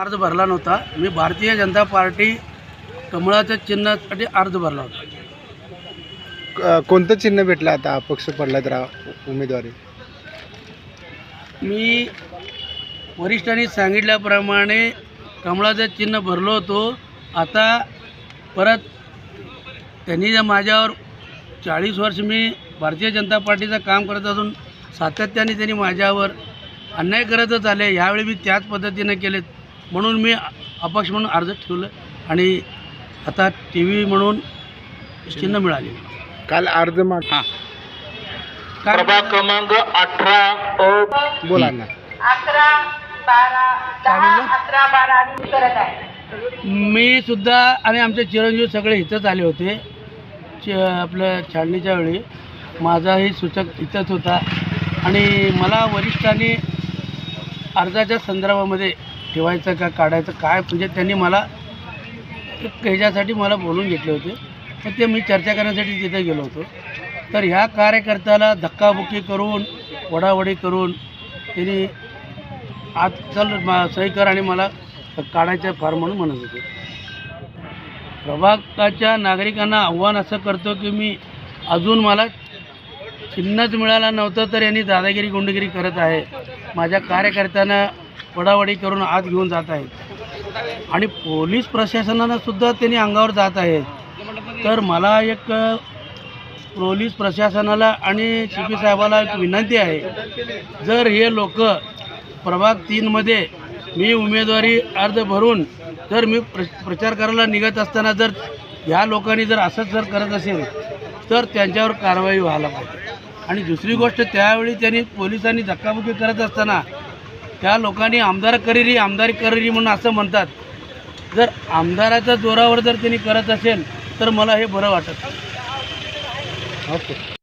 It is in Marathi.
अर्ज भरला नव्हता. मी भारतीय जनता पार्टी कमळाच्या चिन्हासाठी अर्ज भरला होता. क- कोणतं चिन्ह भेटलं आता? अपक्ष पडला तर उमेदवारी. मी वरिष्ठांनी सांगितल्याप्रमाणे कमळाचं चिन्ह भरलो होतो. आता परत त्यांनी जर माझ्यावर चाळीस वर्ष मी भारतीय जनता पार्टीचं काम करत असून सातत्याने त्यांनी माझ्यावर अन्याय करतच आले. ह्यावेळी मी त्याच पद्धतीनं केलेत. म्हणून मी अपक्ष म्हणून अर्ज ठेवलं आणि आता टी व्ही म्हणून चिन्ह मिळाले. काल अर्ज माग हां. काय? क्रमांक अठरा बोला ना. अकरा बारा दहा? अकरा बारा आणि करत आहे. मी सुद्धा आणि आमचे चिरंजीव सगळे इथंच आले होते. च आपलं छाडणीच्या वेळी. माझाही सूचक इथंच होता. आणि मला वरिष्ठांनी अर्जाच्या संदर्भामध्ये ठेवायचं का काढायचं? काय? म्हणजे त्यांनी मला ह्याच्यासाठी मला बोलून घेतले होते. तर ते मी चर्चा करण्यासाठी तिथे गेलो होतो. तर ह्या कार्यकर्त्याला धक्काबुक्की करून वडावडी करून त्यांनी आज चल मा- सही कर आणि मला काढायचं फार म्हणून म्हणत होते. प्रभागाच्या नागरिकांना आव्हान असं करतो की मी अजून मला चिन्हच मिळालं नव्हतं तर यांनी दादागिरी गुंडगिरी करत आहे. माझ्या कार्यकर्त्यांना वडावडी करून आत घेऊन जात आहेत. आणि पोलीस प्रशासनानं सुद्धा त्यांनी अंगावर जात आहेत. तर मला एक पोलीस प्रशासनाला आणि सी पी साहेबाला एक विनंती आहे. जर हे लोक प्रभाग तीनमध्ये मी उमेदवारी अर्ज भरून जर मी प्र प्रचार करायला निघत असताना जर ह्या लोकांनी जर असंच जर करत असेल तर त्यांच्यावर कारवाई व्हायला पाहिजे. आणि दुसरी गोष्ट त्यावेळी त्यांनी पोलिसांनी धक्काबुक्की करत असताना त्या लोकांनी आमदार करेरी आमदारी करेरी म्हणून असं म्हणतात. जर आमदाराच्या जोरावर जर त्यांनी करत असेल तर मला हे बरं वाटत. ओके.